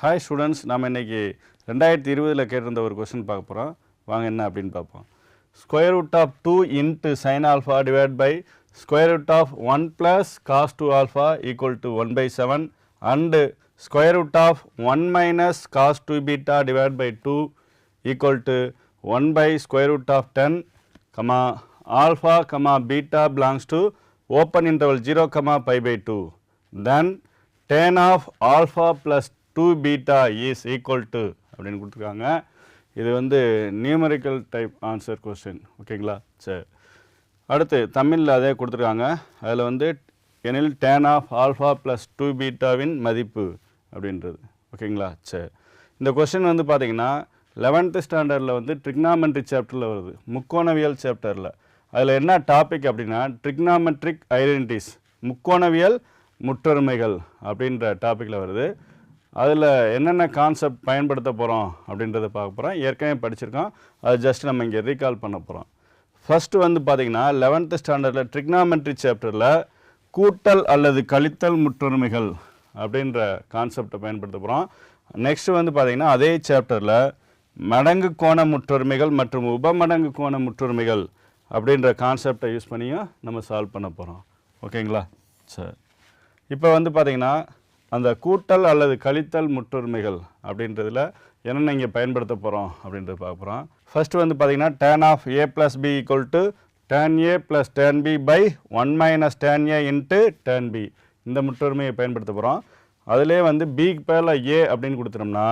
Hi students நாம் இன்னைக்கு ரெண்டாயிரத்தி இருபதில் கேட்டிருந்த ஒரு கொஸ்டின் பார்க்க போகிறோம் வாங்க என்ன அப்படின்னு பார்ப்போம். Square root of two into sine alpha divide by square root of one plus cos two alpha equal to one by seven and square root of one minus cos two beta divide by two equal to one by square root of ten comma alpha comma beta belongs to open interval zero comma pi by two then tan of alpha plus two beta is equal to அப்படின்னு கொடுத்துருக்காங்க. இது வந்து numerical type answer question ஓகேங்களா சரி. அடுத்து தமிழில் அதே கொடுத்துருக்காங்க. அதில் வந்து எனில் tan of alpha plus two பீட்டாவின் மதிப்பு அப்படின்றது. ஓகேங்களா சரி. இந்த கொஸ்டின் வந்து பார்த்தீங்கன்னா லெவன்த்து ஸ்டாண்டர்டில் வந்து ட்ரிக்னாமெட்ரி சாப்டரில் வருது. முக்கோணவியல் சாப்டரில் அதில் என்ன டாபிக் அப்படின்னா ட்ரிக்னாமெட்ரிக் ஐடென்டிஸ் முக்கோணவியல் முற்றொருமைகள் அப்படின்ற டாப்பிக்கில் வருது. அதில் என்னென்ன கான்செப்ட் பயன்படுத்த போகிறோம் அப்படின்றத பார்க்க போகிறோம் ஏற்கனவே படிச்சிருக்கோம். அது ஜஸ்ட் நம்ம இங்கே ரீகால் பண்ண போகிறோம் ஃபஸ்ட்டு வந்து பார்த்தீங்கன்னா லெவன்த்து ஸ்டாண்டர்டில் ட்ரிக்னாமெட்ரி சாப்டரில் கூட்டல் அல்லது கழித்தல் முற்றொருமைகள் அப்படின்ற கான்செப்டை பயன்படுத்த போகிறோம் நெக்ஸ்ட்டு வந்து பார்த்திங்கன்னா அதே சாப்டரில் மடங்கு கோண முற்றொருமைகள் மற்றும் உபமடங்கு கோண முற்றொருமைகள் அப்படின்ற கான்செப்டை யூஸ் பண்ணியும் நம்ம சால்வ் பண்ண போகிறோம் ஓகேங்களா சரி. இப்போ வந்து பார்த்திங்கன்னா அந்த கூட்டல் அல்லது கழித்தல் முற்றுரிமைகள் அப்படின்றதுல என்னென்ன இங்கே பயன்படுத்த போகிறோம் அப்படின்றது பார்க்க போகிறோம் ஃபஸ்ட்டு வந்து பார்த்திங்கன்னா tan of A plus B equal to tan A plus tan B by one minus tan A into tan B இந்த முற்றுரிமையை பயன்படுத்த போகிறோம் அதிலே வந்து பிக்கு பேரில் ஏ அப்படின்னு கொடுத்துட்டோம்னா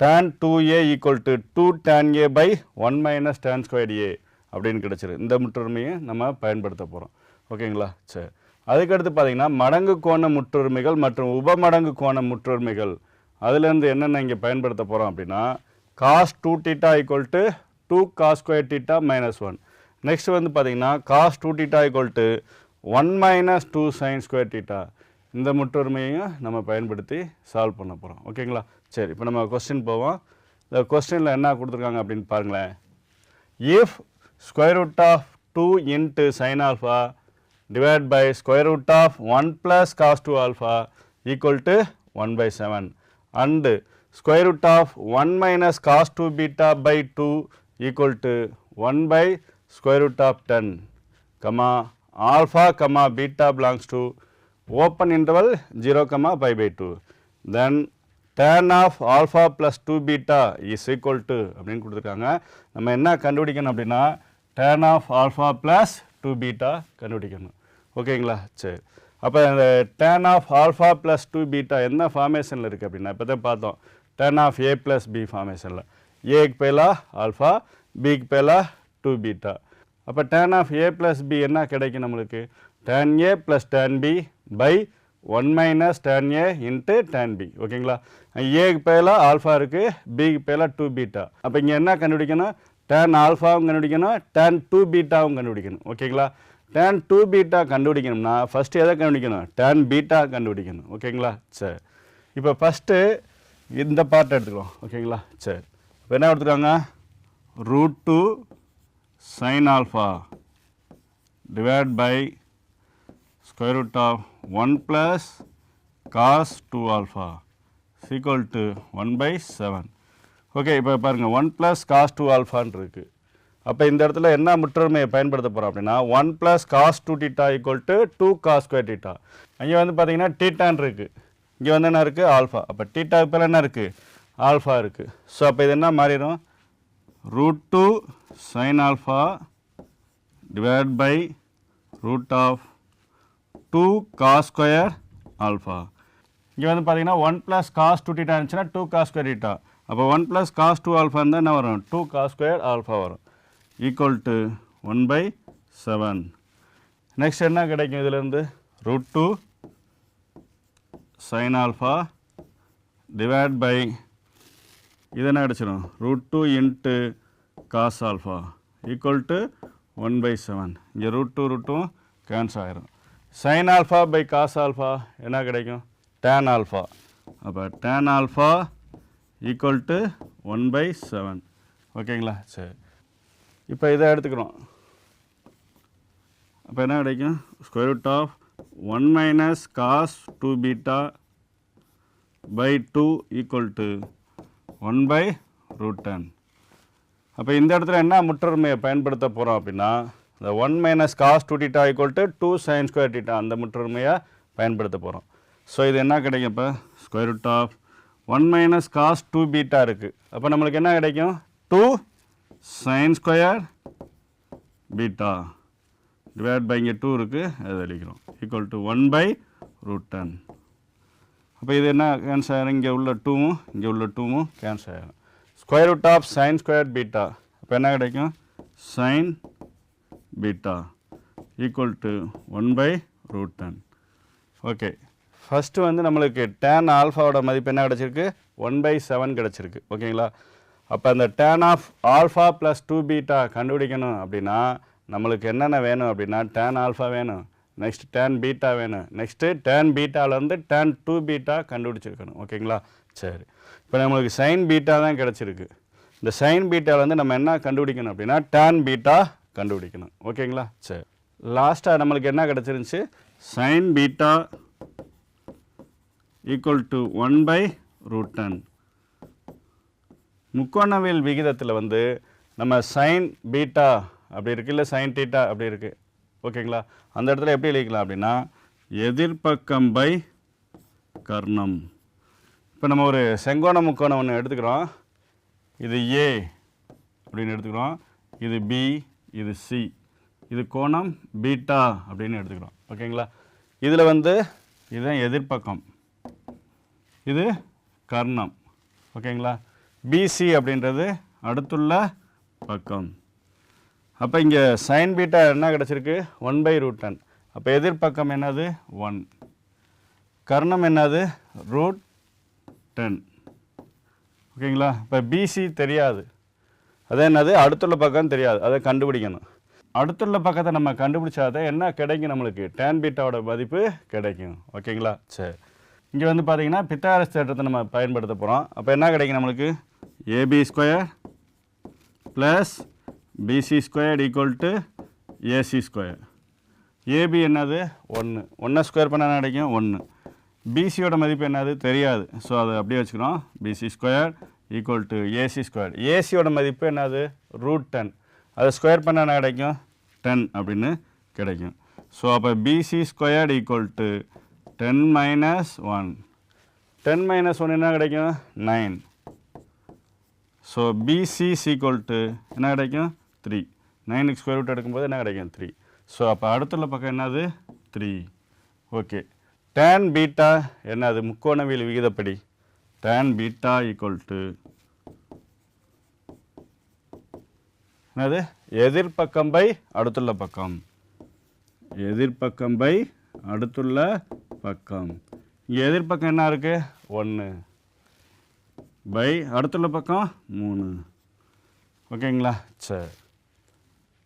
tan two A equal to two tan A by one minus tan square A அப்படின்னு கிடச்சிரு இந்த முற்றுரிமையை நம்ம பயன்படுத்த போகிறோம் ஓகேங்களா சரி. அதுக்கடுத்து பார்த்தீங்கன்னா மடங்கு கோண முற்றுரிமைகள் மற்றும் உபமடங்கு கோண முற்றுரிமைகள். அதுலேருந்து என்னென்ன இங்கே பயன்படுத்த போகிறோம் அப்படின்னா cos two theta equal to two cos square theta minus one next வந்து பார்த்தீங்கன்னா cos two theta equal to one minus two sine square theta இந்த முற்றுரிமையும் நம்ம பயன்படுத்தி சால்வ் பண்ண போகிறோம் ஓகேங்களா சரி இப்போ நம்ம கொஸ்டின் போவோம். இந்த கொஸ்டினில் என்ன கொடுத்துருக்காங்க அப்படின்னு பாருங்களேன். If square root of two into sine alpha divided by square root of 1 plus cos 2 alpha equal to 1 by 7 and square root of 1 minus cos 2 beta by 2 equal to 1 by square root of 10 comma alpha comma beta belongs to open interval 0 comma pi by 2 then tan of alpha plus 2 beta is equal to அப்படின்னு கொடுத்துருக்காங்க நம்ம என்ன கண்டுபிடிக்கணும் அப்படின்னா tan of alpha plus 2 beta கண்டுபிடிக்கணும் ஓகேங்களா? சரி. அப்போ இந்த tan of alpha plus two beta என்ன ஃபார்மேஷனில் இருக்குது அப்படின்னா இப்போ தான் பார்த்தோம். Tan of A plus B ஃபார்மேஷனில் ஏக்கு பேலா ஆல்ஃபா பிக்கு பேலா டூ பீட்டா அப்போ tan of A plus B என்ன கிடைக்கும் நம்மளுக்கு? Tan A plus tan B by one minus tan A into tan B ஓகேங்களா? ஏக்கு பேலாக ஆல்ஃபா இருக்குது பிக்கு பேலாக டூ பீட்டா அப்போ இங்கே என்ன கண்டுபிடிக்கணும்? டேன் ஆல்ஃபாவும் கண்டுபிடிக்கணும் டேன் டூ பீட்டாவும் கண்டுபிடிக்கணும். ஓகேங்களா? டேன் டூ பீட்டா கண்டுபிடிக்கணும்னா ஃபஸ்ட்டு எதை கண்டுபிடிக்கணும்? டேன் பீட்டா கண்டுபிடிக்கணும். ஓகேங்களா சரி. இப்போ ஃபஸ்ட்டு இந்த பார்ட் எடுத்துக்கலாம். ஓகேங்களா சரி. இப்போ என்ன எடுத்துக்காங்க root two sine alpha divide by square root of 1 plus cos 2 alpha is equal to 1 by 7 okay இப்போ பாருங்கள் ஒன் ப்ளஸ் காஸ் டூ ஆல்ஃபான் இருக்கு. அப்போ இந்த இடத்துல என்ன முற்றொருமையை பயன்படுத்த போகிறோம் அப்படின்னா one plus cos two theta equal to two cos square theta இங்கே வந்து பார்த்தீங்கன்னா டீட்டான் இருக்குது இங்கே வந்து என்ன இருக்குது ஆல்ஃபா அப்போ டீட்டாவுக்கு பேர் என்ன இருக்குது ஆல்ஃபா இருக்குது ஸோ அப்போ இது என்ன மாறிடும்? Root two sine alpha divide by root of two cos square alpha இங்கே வந்து பார்த்தீங்கன்னா one plus cos two theta இருந்துச்சுன்னா டூ காஸ் ஸ்கொயர் டீட்டா அப்போ one plus cos two alpha இருந்தால் என்ன வரும்? டூ காஸ் ஸ்கொயர் ஆல்ஃபா வரும். Equal to one by seven next என்ன கிடைக்கும் இதுலேருந்து? Root two sine alpha divide by இது என்ன கிடச்சிடும் root two into cos alpha equal to one by seven இங்கே root two root two cancel ஆகிரும் sine alpha by cos alpha என்ன கிடைக்கும்? டேன் ஆல்ஃபா அப்போ tan alpha equal to one by seven ஓகேங்களா சரி. இப்போ இதை எடுத்துக்கிறோம். அப்போ என்ன கிடைக்கும்? Square root of one minus cos two beta by two equal to one by root ten அப்போ இந்த இடத்துல என்ன முற்றொருமையை பயன்படுத்த போகிறோம் அப்படின்னா இந்த one minus cos two theta equal to two sine square theta அந்த முற்றொருமையை பயன்படுத்த போகிறோம் ஸோ இது என்ன கிடைக்கும் இப்போ? Square root of one minus cos two beta இருக்குது அப்போ நம்மளுக்கு என்ன கிடைக்கும்? Two sine square beta divide by இங்கே டூ இருக்குது அது அடிக்கிறோம் equal to one by root ten அப்போ இது என்ன? கேன்சல் ஆகிடும் இங்கே உள்ள டூவும் இங்கே உள்ள டூவும் கேன்சல் ஆகிடும் square root of sine square beta அப்போ என்ன கிடைக்கும்? Sine beta equal to one by root ten okay first வந்து நம்மளுக்கு டேன் ஆல்ஃபாவோட மதிப்பு என்ன கிடச்சிருக்கு? ஒன் பை செவன் கிடச்சிருக்கு. ஓகேங்களா அப்போ அந்த tan of alpha plus two beta கண்டுபிடிக்கணும் அப்படின்னா நம்மளுக்கு என்னென்ன வேணும் அப்படின்னா டேன் ஆல்ஃபா வேணும். நெக்ஸ்ட் டேன் பீட்டா வேணும். நெக்ஸ்ட்டு டேன் பீட்டாவிலேருந்து டேன் டூ பீட்டா கண்டுபிடிச்சிருக்கணும். ஓகேங்களா? சரி. இப்போ நம்மளுக்கு சைன் பீட்டா தான் கிடச்சிருக்கு. இந்த சைன் பீட்டாவிலேருந்து நம்ம என்ன கண்டுபிடிக்கணும் அப்படின்னா டேன் பீட்டா கண்டுபிடிக்கணும். ஓகேங்களா? சரி. லாஸ்ட்டாக நம்மளுக்கு என்ன கிடச்சிருந்துச்சு? Sine beta equal to one by root ten முக்கோணவியல் விகிதத்தில் வந்து நம்ம சைன் பீட்டா அப்படி இருக்குது இல்லை சைன் டீட்டா அப்படி இருக்குது ஓகேங்களா? அந்த இடத்துல எப்படி எழுதிக்கலாம் அப்படின்னா எதிர்பக்கம் பை கர்ணம். இப்போ நம்ம ஒரு செங்கோண முக்கோணம் ஒன்று எடுத்துக்கிறோம். இது ஏ அப்படின்னு எடுத்துக்கிறோம். இது பி இது சி இது கோணம் பீட்டா அப்படின்னு எடுத்துக்கிறோம். ஓகேங்களா? இதில் வந்து இதுதான் எதிர்பக்கம் இது கர்ணம். ஓகேங்களா? பிசி அப்படின்றது அடுத்துள்ள பக்கம். அப்போ இங்கே சைன் பீட்டா என்ன கிடச்சிருக்கு? ஒன் பை ரூட் டென் அப்போ எதிர்பக்கம் என்னது? ஒன் கர்ணம் என்னது? ரூட் டென் ஓகேங்களா இப்போ பிசி தெரியாது. அதே என்னது? அடுத்துள்ள பக்கம் தெரியாது. அதை கண்டுபிடிக்கணும். அடுத்துள்ள பக்கத்தை நம்ம கண்டுபிடிச்சாதான் என்ன கிடைக்கும் நம்மளுக்கு? டேன் பீட்டாவோட மதிப்பு கிடைக்கும். ஓகேங்களா சரி. இங்கே வந்து பார்த்தீங்கன்னா பித்தாரஸ் தேட்டத்தை நம்ம பயன்படுத்த போகிறோம் அப்போ என்ன கிடைக்கும் நம்மளுக்கு? AB square plus BC square equal to AC square AB என்னது? ஒன்று ஒன்றை ஸ்கொயர் பண்ணால் என்ன கிடைக்கும்? ஒன்று பிசியோட மதிப்பு என்னது? தெரியாது. ஸோ அதை அப்படியே வச்சுக்கிறோம். BC equal equal AC AC AC ஏசியோட மதிப்பு என்னது? ரூட் டென் அது ஸ்கொயர் பண்ணால் என்ன கிடைக்கும்? டென் அப்படின்னு கிடைக்கும். ஸோ அப்போ BC squared equal to ten minus one ten minus one என்ன கிடைக்கும்? Nine so BC equal to என்ன கிடைக்கும்? த்ரீ நைனுக்கு ஸ்கொயர் ரூட் எடுக்கும்போது என்ன கிடைக்கும்? த்ரீ ஸோ அப்போ அடுத்துள்ள பக்கம் என்னது? த்ரீ ஓகே tan பீட்டா என்னது? முக்கோணவியல் விகிதப்படி. tan பீட்டா ஈக்குவல் டு என்னது? எதிர்பக்கம் பை அடுத்துள்ள பக்கம். எதிர்பக்கம் பை அடுத்துள்ள பக்கம். இங்கே எதிர்பக்கம் என்ன இருக்குது ஒன்று பை அடுத்துள்ள பக்கம் மூணு. ஓகேங்களா? சரி.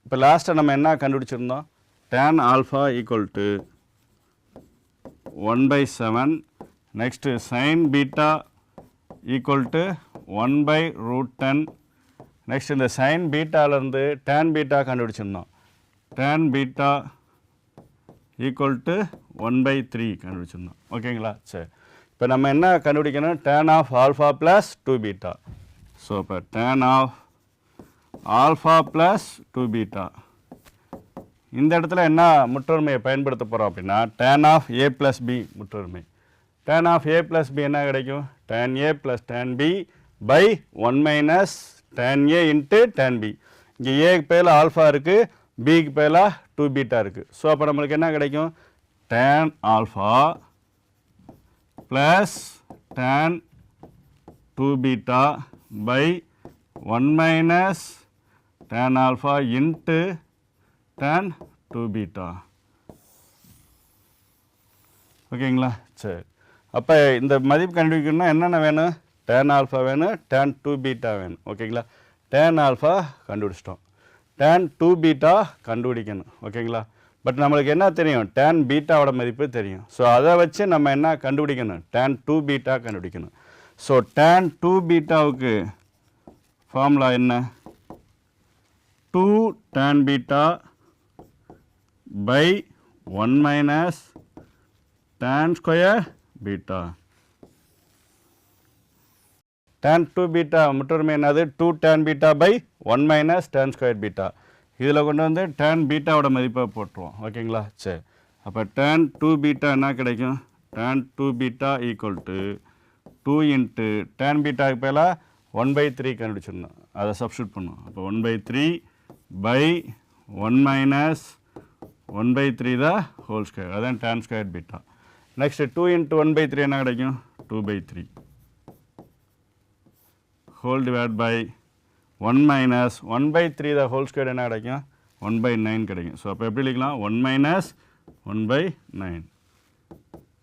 இப்போ லாஸ்ட்டை நம்ம என்ன கண்டுபிடிச்சிருந்தோம்? Tan alpha equal to one by seven next sine beta equal to one by root ten next இந்த சைன் பீட்டாவிலேருந்து tan beta கண்டுபிடிச்சிருந்தோம். Tan beta equal to one by three கண்டுபிடிச்சிருந்தோம். ஓகேங்களா? சரி. இப்போ நம்ம என்ன கண்டுபிடிக்கணும்? Tan of alpha plus two beta so இப்போ tan of alpha plus two beta இந்த இடத்துல என்ன முற்றொருமையை பயன்படுத்த போகிறோம் அப்படின்னா tan of A plus B முற்றொருமை. Tan of A plus B என்ன கிடைக்கும்? Tan A plus tan B by one minus tan A into tan B இங்கே ஏக்கு பேரில் ஆல்ஃபா இருக்குது பிக்கு பேரில் டூ பீட்டா இருக்குது ஸோ அப்போ நம்மளுக்கு என்ன கிடைக்கும்? Tan alpha plus tan two beta by one minus tan alpha into tan two beta ஓகேங்களா சரி. அப்போ இந்த மதிப்பு கண்டுபிடிக்கணும்னா என்னென்ன வேணும்? டேன் ஆல்ஃபா வேணும் டேன் டூ பீட்டா வேணும். ஓகேங்களா டேன் ஆல்ஃபா கண்டுபிடிச்சிட்டோம். டேன் டூ பீட்டா கண்டுபிடிக்கணும். ஓகேங்களா பட் நம்மளுக்கு என்ன தெரியும்? டேன் பீட்டாவோட மதிப்பு தெரியும். ஸோ அதை வச்சு நம்ம என்ன கண்டுபிடிக்கணும்? டேன் டூ பீட்டா கண்டுபிடிக்கணும். ஸோ டேன் டூ பீட்டாவுக்கு ஃபார்முலா என்ன? Two tan beta by one minus tan square beta tan two beta முற்றுரிமை என்னது? Two tan beta by one minus tan square beta இதில் கொண்டு வந்து டேன் பீட்டாவோட மதிப்பை போட்டுருவோம். ஓகேங்களா? சரி. அப்போ டேன் டூ பீட்டா என்ன கிடைக்கும்? Tan two beta equal to two into tan பீட்டாக்கு பதிலாக ஒன் பை த்ரீ கண்டுபிடிச்சிடணும். அதை சப்ஸ்டியூட் பண்ணுவோம். அப்போ one by three by one minus one by three the whole square அதான் tan square beta next two into one by three என்ன கிடைக்கும்? Two by three whole divide by one minus one by three the whole square என்ன கிடைக்கும்? One by nine கிடைக்கும். So அப்போ எப்படி எழுதிக்கலாம்? One minus one by nine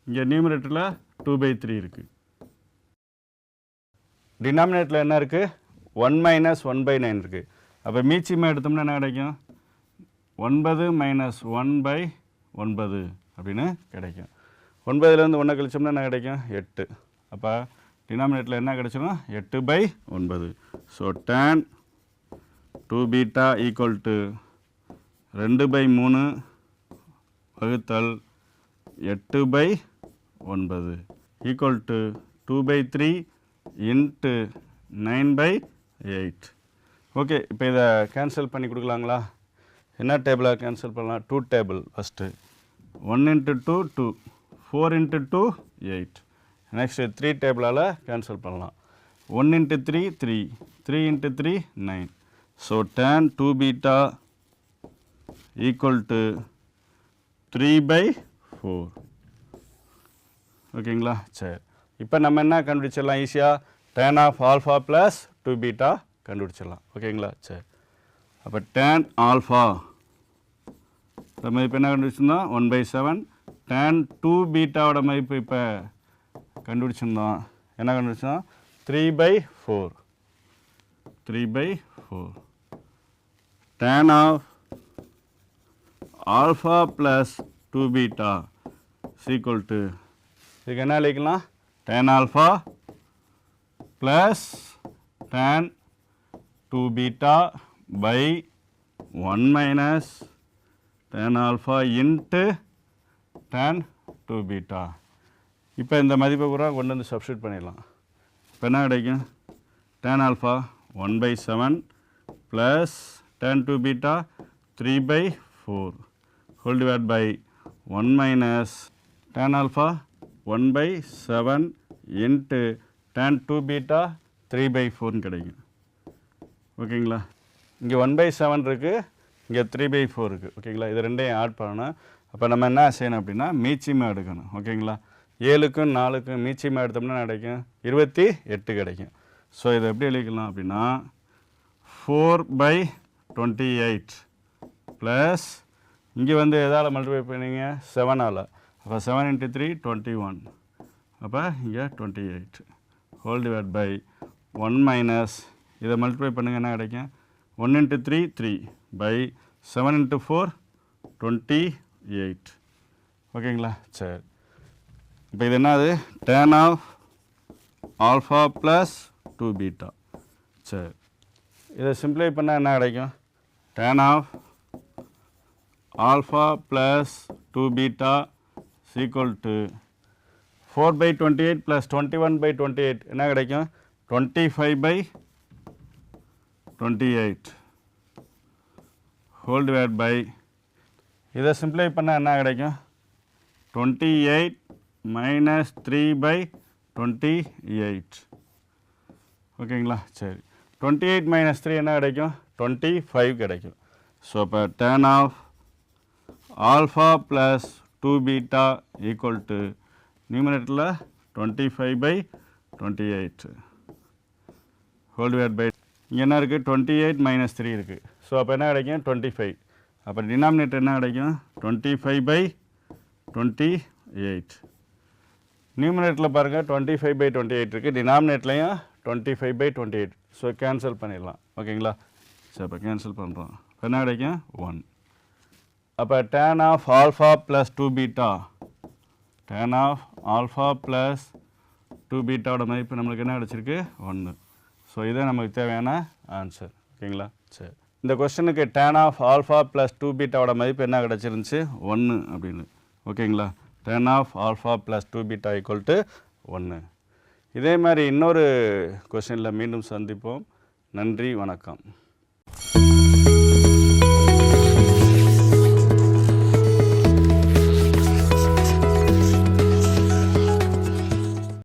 இங்கே நியூமரேட்டரில் டூ பை த்ரீ இருக்குது டினாமினேட்டில் என்ன இருக்குது one minus one by nine இருக்குது அப்போ மீச்சியமாக எடுத்தோம்னா என்ன கிடைக்கும்? ஒன்பது மைனஸ் ஒன் பை ஒன்பது அப்படின்னு கிடைக்கும். ஒன்பதுலேருந்து ஒன்றை கழிச்சோம்னா என்ன கிடைக்கும்? எட்டு. அப்போ டினாமினேட்டில் என்ன கிடைச்சிடும் எட்டு பை ஒன்பது. So tan two beta equal to ரெண்டு பை மூணு வகுத்தல் எட்டு பை ஒன்பது. Equal to two by three into nine by eight okay இப்போ இதை கேன்சல் பண்ணி கொடுக்கலாங்களா? என்ன டேபிளாக கேன்சல் பண்ணலாம்? Two table first one into two two four into two eight next three டேபிளால் cancel பண்ணலாம். One into three three three into three nine so tan two beta equal to three by four ஓகேங்களா சரி. இப்போ நம்ம என்ன கண்டுபிடிச்சிடலாம் ஈஸியாக tan of alpha plus two beta கண்டுபிடிச்சிடலாம். ஓகேங்களா சரி. அப்போ டேன் ஆல்ஃபா இந்த மதிப்பு என்ன கண்டுபிடிச்சிருந்தோம் one by seven tan two பீட்டாவோட மதிப்பு இப்போ கண்டுபிடிச்சிருந்தோம். என்ன கண்டுபிடிச்சோம்? Three by four three by four tan of alpha plus two beta equal to இதுக்கு என்ன எழுதிக்கலாம் tan alpha plus tan two beta by one minus tan alpha into tan two beta இப்போ இந்த மதிப்பை பூரா கொண்டு வந்து சப்ஸ்டியூட் பண்ணிடலாம். இப்போ என்ன கிடைக்கும்? Tan alpha one by seven plus tan two beta three by four whole divide by one minus tan alpha one by seven into tan two beta three by ஃபோர்னு கிடைக்கும். ஓகேங்களா இங்கே ஒன் பை செவன் இருக்குது இங்கே three by four இருக்குது ஓகேங்களா இது ரெண்டையும் ஆட் பண்ணணும். அப்போ நம்ம என்ன செய்யணும் அப்படின்னா மீச்சியமாக எடுக்கணும். ஓகேங்களா ஏழுக்கும் நாலுக்கும் மீச்சியமாக எடுத்தோம்னா கிடைக்கும்? இருபத்தி எட்டு கிடைக்கும். ஸோ இதை எப்படி எழுதிக்கலாம் அப்படின்னா four by twenty eight plus இங்கே வந்து எதால் மல்டிப்ளை பண்ணீங்க? செவனால் அப்போ seven into three twenty one அப்போ இங்கே twenty eight whole divide by one minus இதை மல்டிப்ளை பண்ணுங்க என்ன கிடைக்கும்? One into three three by seven into four twenty eight ஓகேங்களா சரி. இப்போ இது என்னது? Tan of alpha plus two beta சரி. இதை சிம்ப்ளை பண்ணால் என்ன கிடைக்கும்? Tan of alpha plus two beta equal to four by twenty eight plus twenty one by twenty eight என்ன கிடைக்கும்? Twenty five by twenty eight whole divide by இதை simplify பண்ணால் என்ன கிடைக்கும்? Twenty eight minus three by twenty eight ஓகேங்களா? சரி. Twenty eight minus three என்ன கிடைக்கும்? டுவெண்ட்டி ஃபைவ் கிடைக்கும். ஸோ இப்போ tan of alpha plus two beta equal to நியூமினேட்டரில் twenty five by twenty eight whole divide by இங்கே என்ன இருக்குது டுவெண்ட்டி எயிட் மைனஸ் த்ரீ இருக்குது ஸோ அப்போ என்ன கிடைக்கும்? டுவெண்ட்டி ஃபைவ் அப்போ டினாமினேட்டர் என்ன கிடைக்கும்? Twenty five by twenty eight நியூமினேட்டில் பாருங்கள் twenty five by twenty eight இருக்குது டினாமினேட்லையும் twenty five by twenty eight so cancel பண்ணிடலாம். ஓகேங்களா? சரி அப்போ கேன்சல் பண்ணுறோம் என்ன கிடைக்கும் ஒன் அப்போ tan of alpha plus two beta tan of alpha plus two பீட்டாவோட மதிப்பு நம்மளுக்கு என்ன கிடச்சிருக்கு ஒன்று ஸோ இதே நமக்கு தேவையான ஆன்சர் ஓகேங்களா? சரி. இந்த கொஸ்டினுக்கு tan of alpha plus two பீட்டாவோட மதிப்பு என்ன கிடச்சிருந்துச்சு ஒன்று அப்படின்னு. ஓகேங்களா? Tan of alpha plus two beta equal to ஒன்று இதே மாதிரி இன்னொரு கொஷனில் மீண்டும் சந்திப்போம். நன்றி வணக்கம்.